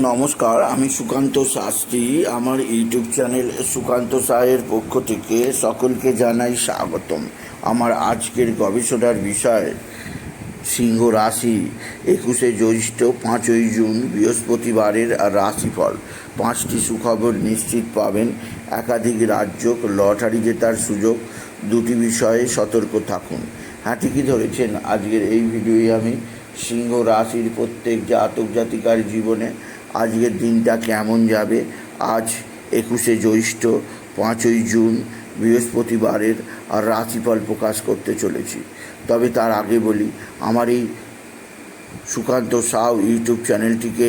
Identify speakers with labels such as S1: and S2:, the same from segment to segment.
S1: নমস্কার, আমি সুকান্ত শাস্ত্রী। আমার ইউটিউব চ্যানেল সুকান্ত সাহের পক্ষ থেকে সকলকে জানাই স্বাগতম। আমার আজকের গবেষণার বিষয়, সিংহ রাশি। একুশে জ্যৈষ্ঠ, পাঁচই জুন, বৃহস্পতিবারের রাশিফল। পাঁচটি সুখবর নিশ্চিত পাবেন। একাধিক রাজ্য লটারি জেতার সুযোগ। দুটি বিষয়ে সতর্ক থাকুন। হ্যাঁ ঠিকই ধরেছেন। আজকের এই ভিডিওয়ে আমি সিংহ রাশির প্রত্যেক জাতক জাতিকার জীবনে আজকের দিনটা কেমন যাবে? আজ একুশে জ্যৈষ্ঠ, পাঁচই জুন, বৃহস্পতিবারের আর রাশিফল প্রকাশ করতে চলেছি। তবে তার আগে বলি, আমার এই সুকান্ত সাউ ইউটিউব চ্যানেলটিকে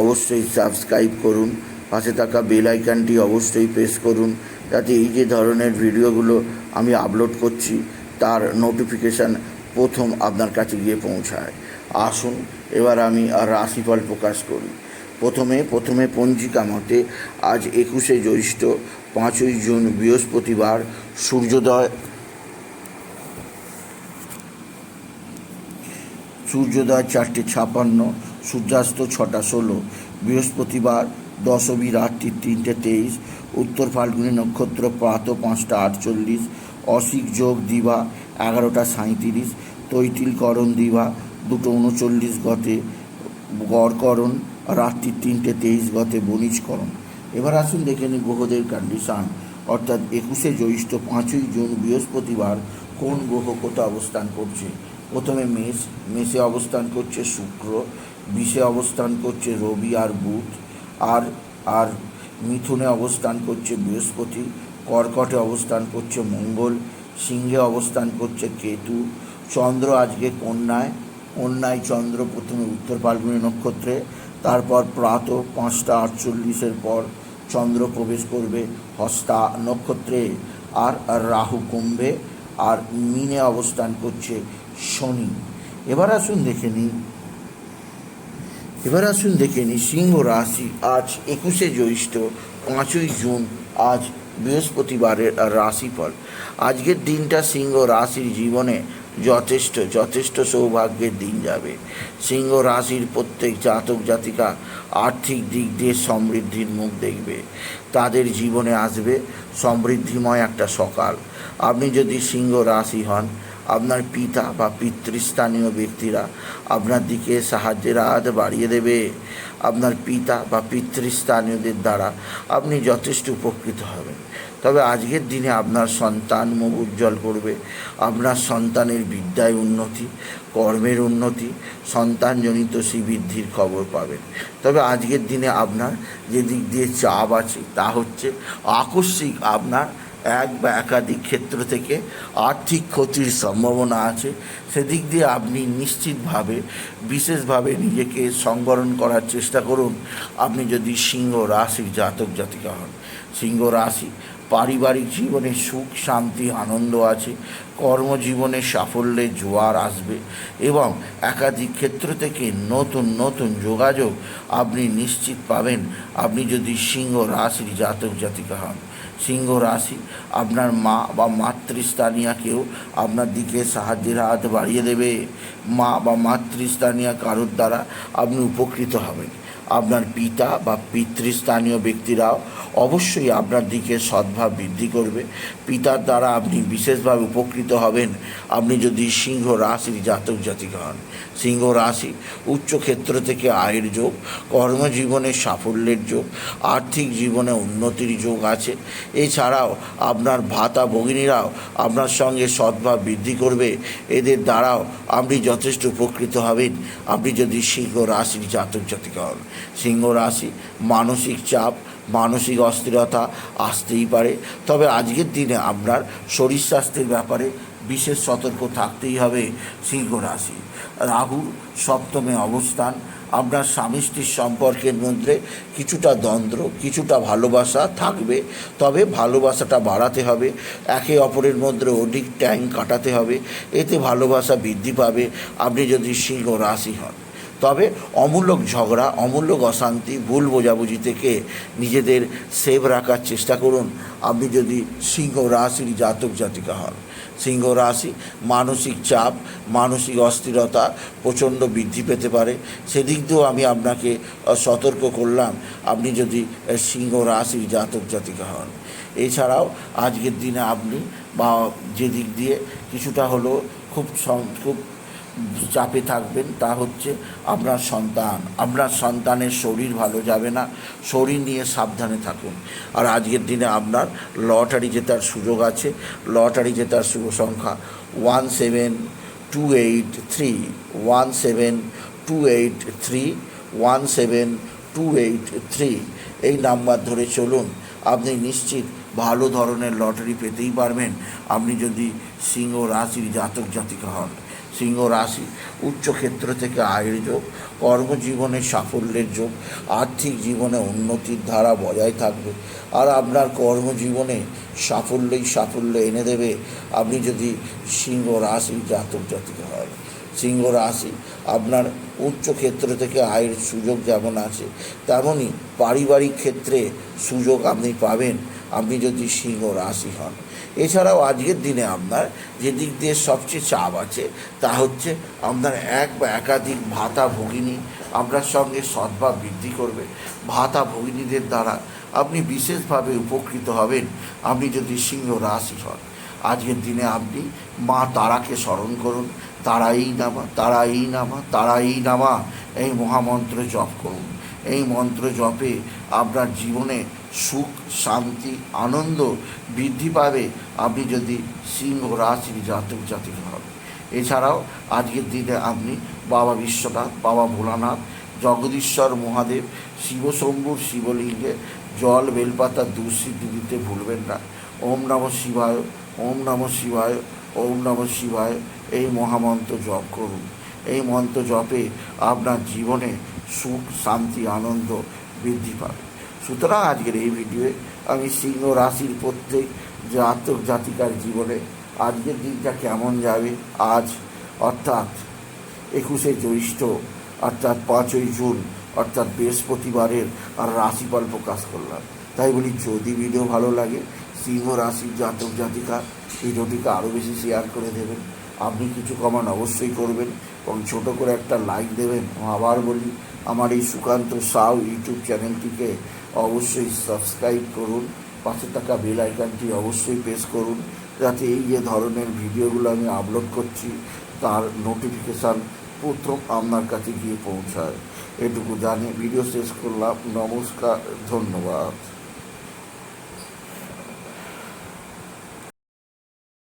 S1: অবশ্যই সাবস্ক্রাইব করুন, পাশে থাকা বেল আইকনটি অবশ্যই প্রেস করুন, যাতে এই যে ধরনের ভিডিওগুলো আমি আপলোড করছি, তার নোটিফিকেশান প্রথম আপনার কাছে গিয়ে পৌঁছায়। আসুন, এবার আমি আর রাশিফল প্রকাশ করি। প্রথমে প্রথমে পঞ্জিকা মতে আজ একুশে জ্যৈষ্ঠ, পাঁচই জুন বৃহস্পতিবার, সূর্যোদয় সূর্যোদয় চারটে ছাপান্ন, সূর্যাস্ত ছটা ষোলো, বৃহস্পতিবার দশমী রাত্রি তিনটে তেইশ, উত্তর ফাল্গুনী নক্ষত্র প্রাত পাঁচটা আটচল্লিশ অসিক যোগ দিবা এগারোটা সাঁইত্রিশ তৈতিলকরণ দিবা দুটো উনচল্লিশ গতে গড়করণ রাত্রি তিনটে তেইশ গতে বণিজকরণ। এবার আসুন দেখে নিই গ্রহদের কন্ডিশান অর্থাৎ একুশে জ্যৈষ্ঠ পাঁচই জুন বৃহস্পতিবার কোন গ্রহ কোথায় অবস্থান করছে? প্রথমে মেষ, মেষে অবস্থান করছে শুক্র, বিষে অবস্থান করছে রবি আর বুধ, আর আর মিথুনে অবস্থান করছে বৃহস্পতি, কর্কটে অবস্থান করছে মঙ্গল, সিংহে অবস্থান করছে কেতু, চন্দ্র আজকে কন্যায় কন্যায় চন্দ্র প্রথমে উত্তর ফাল্গুনী নক্ষত্রে তারপর প্রাত পাঁচটা আটচল্লিশের পর চন্দ্র প্রবেশ করবে হস্তা নক্ষত্রে আর রাহু কুম্ভে আর মিনে অবস্থান করছে শনি। এবার আসুন দেখে নিই। এবার আসুন দেখে নিই সিংহ রাশি আজ একুশে জ্যৈষ্ঠ, পাঁচই জুন, আজ বৃহস্পতিবারের রাশিফল। আজকের দিনটা সিংহ রাশির জীবনে যথেষ্ট যথেষ্ট সৌভাগ্যের দিন যাবে। সিংহ রাশির প্রত্যেক জাতক জাতিকা আর্থিক দিক দিয়ে সমৃদ্ধির মুখ দেখবে। তাদের জীবনে আসবে সমৃদ্ধিময় একটা সকাল। আপনি যদি সিংহ রাশি হন, আপনার পিতা বা পিতৃস্থানীয় ব্যক্তিরা আপনার দিকে সাহায্যের হাত বাড়িয়ে দেবে। আপনার পিতা বা পিতৃস্থানীয়দের দ্বারা আপনি যথেষ্ট উপকৃত হবেন। তবে আজকের দিনে আপনার সন্তান মুখ উজ্জ্বল করবে। আপনার সন্তানের বিদ্যায় উন্নতি, কর্মের উন্নতি, সন্তানজনিত শ্রীবৃদ্ধির খবর পাবেন। তবে আজকের দিনে আপনার যে দিক দিয়ে চাপ আছে তা হচ্ছে আকস্মিক আপনার এক বা একাধিক ক্ষেত্র থেকে আর্থিক ক্ষতির সম্ভাবনা আছে। সেদিক দিয়ে আপনি নিশ্চিতভাবে, বিশেষভাবে নিজেকে সংবরণ করার চেষ্টা করুন। আপনি যদি সিংহ রাশির জাতক জাতিকা হন, সিংহ রাশি পারিবারিক জীবনে সুখ, শান্তি, আনন্দ আছে, কর্মজীবনে সাফল্যের জোয়ার আসবে এবং একাধিক ক্ষেত্র থেকে নতুন নতুন যোগাযোগ আপনি নিশ্চিত পাবেন। আপনি যদি সিংহ রাশির জাতক, জাতিকা হন, সিংহ রাশি আপনার মা বা মাতৃস্থানীয়াকেও আপনার দিকে সাহায্যের হাত বাড়িয়ে দেবে। মা বা মাতৃস্থানীয় কারোর দ্বারা আপনি উপকৃত হবেন। আপনার পিতা বা পিতৃস্থানীয় ব্যক্তিরাও অবশ্যই আপনার দিকে সদ্ভাব বৃদ্ধি করবে। পিতার দ্বারা আপনি বিশেষভাবে উপকৃত হবেন। আপনি যদি সিংহ রাশির জাতক জাতিকা হন, সিংহ রাশি উচ্চ ক্ষেত্র থেকে আয়ের যোগ, কর্মজীবনে সাফল্যের যোগ, আর্থিক জীবনে উন্নতির যোগ আছে। এছাড়াও আপনার ভাতা ভগিনীরাও আপনার সঙ্গে সদ্ভাব বৃদ্ধি করবে। এদের দ্বারাও আপনি যথেষ্ট উপকৃত হবেন। আপনি যদি সিংহ রাশির জাতক জাতিকা হন, সিংহ রাশি মানসিক চাপ মানসিক অস্থিরতা আসতেই পারে। তবে আজকের দিনে আপনার শরীর স্বাস্থ্যের ব্যাপারে বিশেষ সতর্ক থাকতেই হবে সিংহ রাশি। রাহুর সপ্তমে অবস্থান। আপনার স্বামী স্ত্রীর সম্পর্কের মধ্যে কিছুটা দ্বন্দ্ব, কিছুটা ভালোবাসা থাকবে। তবে ভালোবাসাটা বাড়াতে হবে। একে অপরের মধ্যে অধিক টাইম কাটাতে হবে। এতে ভালোবাসা বৃদ্ধি পাবে। আপনি যদি সিংহ রাশি হন তবে অমূলক ঝগড়া অমূলক অশান্তি, ভুল বোঝাবুঝি থেকে নিজেদের সেভ রাখার চেষ্টা করুন। আপনি যদি সিংহ রাশির জাতক জাতিকা হন, সিংহ রাশি মানসিক চাপ, মানসিক অস্থিরতা প্রচণ্ড বৃদ্ধি পেতে পারে। সেদিক দিয়েও আমি আপনাকে সতর্ক করলাম, আপনি যদি সিংহ রাশির জাতক জাতিকা হন। এছাড়াও আজকের দিনে আপনি বা যে দিক দিয়ে কিছুটা হলো খুব খুব চাপে থাকবেন, তা হচ্ছে আপনার সন্তান। আপনার সন্তানের শরীর ভালো যাবে না, শরীর নিয়ে সাবধানে থাকুন। আর আজকের দিনে আপনার লটারি জেতার সুযোগ আছে। লটারি জেতার শুভ সংখ্যা one seven two eight three. One seven two eight three, one seven two eight three. এই নাম্বার ধরে চলুন, আপনি নিশ্চিত ভালো ধরনের লটারি পেতেই পারবেন। আপনি যদি সিংহ রাশির জাতক জাতিকা হন। সিংহ রাশি উচ্চক্ষেত্র থেকে আয়ের যোগ, কর্মজীবনে সাফল্যের যোগ, আর্থিক জীবনে উন্নতির ধারা বজায় থাকবে। আর আপনার কর্মজীবনে সাফল্যই সাফল্য এনে দেবে। আপনি যদি সিংহ রাশি জাতক জাতিক হন, সিংহ রাশি আপনার উচ্চ ক্ষেত্র থেকে আয়ের সুযোগ যেমন আছে তেমনই পারিবারিক ক্ষেত্রে সুযোগ আপনি পাবেন। আপনি যদি সিংহ রাশি হন। এছাড়াও আজকের দিনে আপনার যে দিক দিয়ে সবচেয়ে চাপ আছে, তা হচ্ছে আপনার এক বা একাধিক ভাতা ভগিনী আপনার সঙ্গে সদ্ভাব বৃদ্ধি করবে। ভাতা ভগিনীদের দ্বারা আপনি বিশেষভাবে উপকৃত হবেন, আপনি যদি সিংহ রাশি হন। আজকের দিনে আপনি মা তারাকে স্মরণ করুন, তারাই নামা তারাই নামা তারাই নামা, এই মহামন্ত্র জপ করুন। এই মন্ত্র জপে আপনার জীবনে সুখ, শান্তি, আনন্দ বৃদ্ধি পাবে। আপনি যদি সিংহ রাশির জাতক জাতিক হন। এছাড়াও আজকের দিনে আপনি বাবা বিশ্বনাথ, বাবা ভোলানাথ, জগদীশ্বর মহাদেব শিবশম্ভুর শিবলিঙ্গে জল, বেলপাতা, দুঃসিদ্ধি দিতে ভুলবেন না। ওম নম শিবায়, ওম নম শিবায়, ওম নম শিবায়। এই মহামন্ত্র জপ করুন। এই মন্ত্র জপে আপনার জীবনে সুখ, শান্তি, আনন্দ বৃদ্ধি পাবে। সুতরাং আজকের এই ভিডিওয়ে আমি সিংহ রাশির প্রত্যেক জাতক জাতিকার জীবনে আজকের দিনটা কেমন যাবে? আজ, অর্থাৎ একুশে জ্যৈষ্ঠ, অর্থাৎ পাঁচই জুন, অর্থাৎ বৃহস্পতিবারের আর রাশিফল প্রকাশ করলাম। তাই বলি, যদি ভিডিও ভালো লাগে, সিংহ রাশির জাতক জাতিকা ভিডিওটিকে আরও বেশি শেয়ার করে দেবেন। আপনি কিছু কমান অবশ্যই করবেন এবং ছোট করে একটা লাইক দেবেন। আবার বলি, আমার এই সুকান্ত সাউ ইউটিউব চ্যানেলটিকে অবশ্যই সাবস্ক্রাইব করুন, পাশে থাকা বেল আইকনটি অবশ্যই প্রেস করুন, যাতে এই যে ধরনের ভিডিওগুলো আমি আপলোড করছি, তার নোটিফিকেশান প্রথম আপনার কাছে গিয়ে পৌঁছায়। এটুকু জানি ভিডিও শেষ করলাম। নমস্কার, ধন্যবাদ।